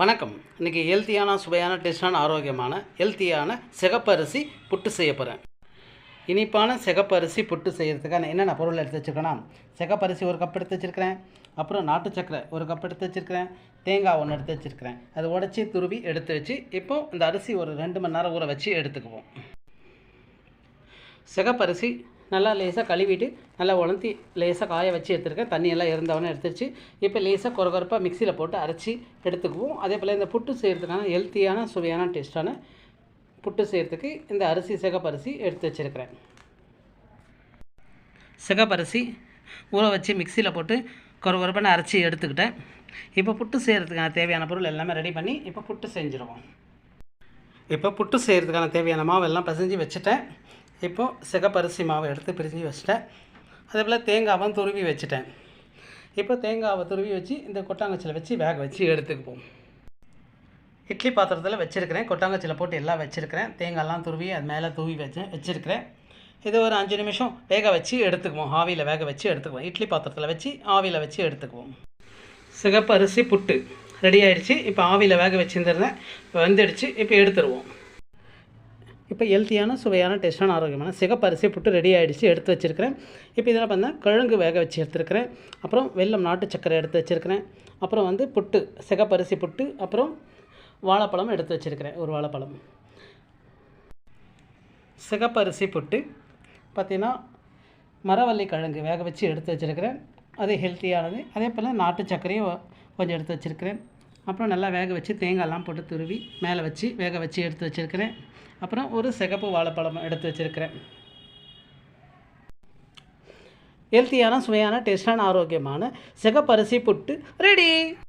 வணக்கம். இன்றைக்கி ஹெல்த்தியான சுவையான டேஸ்டான ஆரோக்கியமான ஹெல்த்தியான சிகப்பரிசி புட்டு செய்ய போகிறேன் இனிப்பான சிகப்பரிசி புட்டு செய்கிறதுக்கான என்னென்ன பொருள் எடுத்து வச்சுருக்கேன்னா சிகப்பரிசி ஒரு கப் எடுத்து வச்சுருக்கிறேன். அப்புறம் நாட்டு சக்கரை ஒரு கப் எடுத்து வச்சுருக்கிறேன். தேங்காய் ஒன்று எடுத்து வச்சுருக்கிறேன். அதை உடச்சி துருவி எடுத்து வச்சு இப்போ இந்த அரிசி ஒரு ரெண்டு மணி நேரம் ஊற வச்சு எடுத்துக்குவோம். சிகப்பரிசி நல்லா லேசாக கழுவிட்டு நல்லா உலர்த்தி லேசாக காய வச்சு எடுத்துருக்கேன். தண்ணியெல்லாம் இருந்தவொடனே எடுத்துருச்சு. இப்போ லேசாக கொரகொரப்பாக மிக்சியில் போட்டு அரைச்சி எடுத்துக்குவோம். அதே போல் இந்த புட்டு செய்கிறதுக்கான ஹெல்த்தியான சுவையான டேஸ்ட்டான புட்டு செய்கிறதுக்கு இந்த அரிசி சிகப்பரிசி எடுத்து வச்சுருக்கிறேன். சிகப்பரிசி ஊற வச்சு மிக்சியில் போட்டு கொரகொரப்பான அரைச்சி எடுத்துக்கிட்டேன். இப்போ புட்டு செய்கிறதுக்கான தேவையான பொருள் எல்லாமே ரெடி பண்ணி இப்போ புட்டு செஞ்சுருவோம். இப்போ புட்டு செய்கிறதுக்கான தேவையான மாவு எல்லாம் பிசைஞ்சு வச்சுட்டேன். இப்போது சிகப்பரிசி மாவை எடுத்து பிரிஞ்சு வச்சுட்டேன். அதே போல் தேங்காவும் துருவி வச்சுட்டேன். இப்போ தேங்காவை துருவி வச்சு இந்த கொட்டாங்கச்சியில் வச்சு வேக வச்சு எடுத்துக்குவோம். இட்லி பாத்திரத்தில் வச்சுருக்கிறேன். கொட்டாங்கச்சியில் போட்டு எல்லாம் வச்சுருக்கிறேன். தேங்காய்லாம் துருவி அது மேலே தூவி வச்சு வச்சுருக்கிறேன். இது ஒரு அஞ்சு நிமிஷம் வேக வச்சு எடுத்துக்குவோம். ஆவியில் வேக வச்சு எடுத்துக்குவோம். இட்லி பாத்திரத்தில் வச்சு ஆவியில் வச்சு எடுத்துக்குவோம். சிகப்பு அரிசி புட்டு ரெடி ஆகிடுச்சு இப்போ ஆவியில் வேக வச்சுருந்துருந்தேன் இப்போ வெந்துடுச்சு. இப்போ எடுத்துருவோம். இப்போ ஹெல்த்தியான சுவையான டேஸ்ட்டான ஆரோக்கியமான சிகப்பரிசி புட்டு ரெடி ஆகிடுச்சு எடுத்து வச்சுருக்கிறேன். இப்போ இதில் பார்த்தா கிழங்கு வேக வச்சு எடுத்துருக்கிறேன். அப்புறம் வெள்ளம் நாட்டு சக்கரை எடுத்து வச்சுருக்கிறேன். அப்புறம் வந்து புட்டு சிகப்பரிசி புட்டு அப்புறம் வாழைப்பழம் எடுத்து வச்சுருக்கிறேன் ஒரு வாழைப்பழம். சிகப்பரிசி புட்டு பார்த்திங்கன்னா மரவள்ளி கிழங்கு வேக வச்சு எடுத்து வச்சுருக்கிறேன். அது ஹெல்த்தியானது அதே போல் நாட்டு சர்க்கரையும் கொஞ்சம் எடுத்து வச்சுருக்கிறேன். அப்புறம் நல்லா வேக வச்சு தேங்காய்லாம் போட்டு துருவி மேலே வச்சு வேக வச்சு எடுத்து வச்சுருக்கிறேன். அப்புறம் ஒரு சிகப்பு வாழைப்பழம் எடுத்து வச்சுருக்கிறேன். ஹெல்த்தியான சுவையான டேஸ்டான ஆரோக்கியமான சிகப்பரிசி புட்டு ரெடி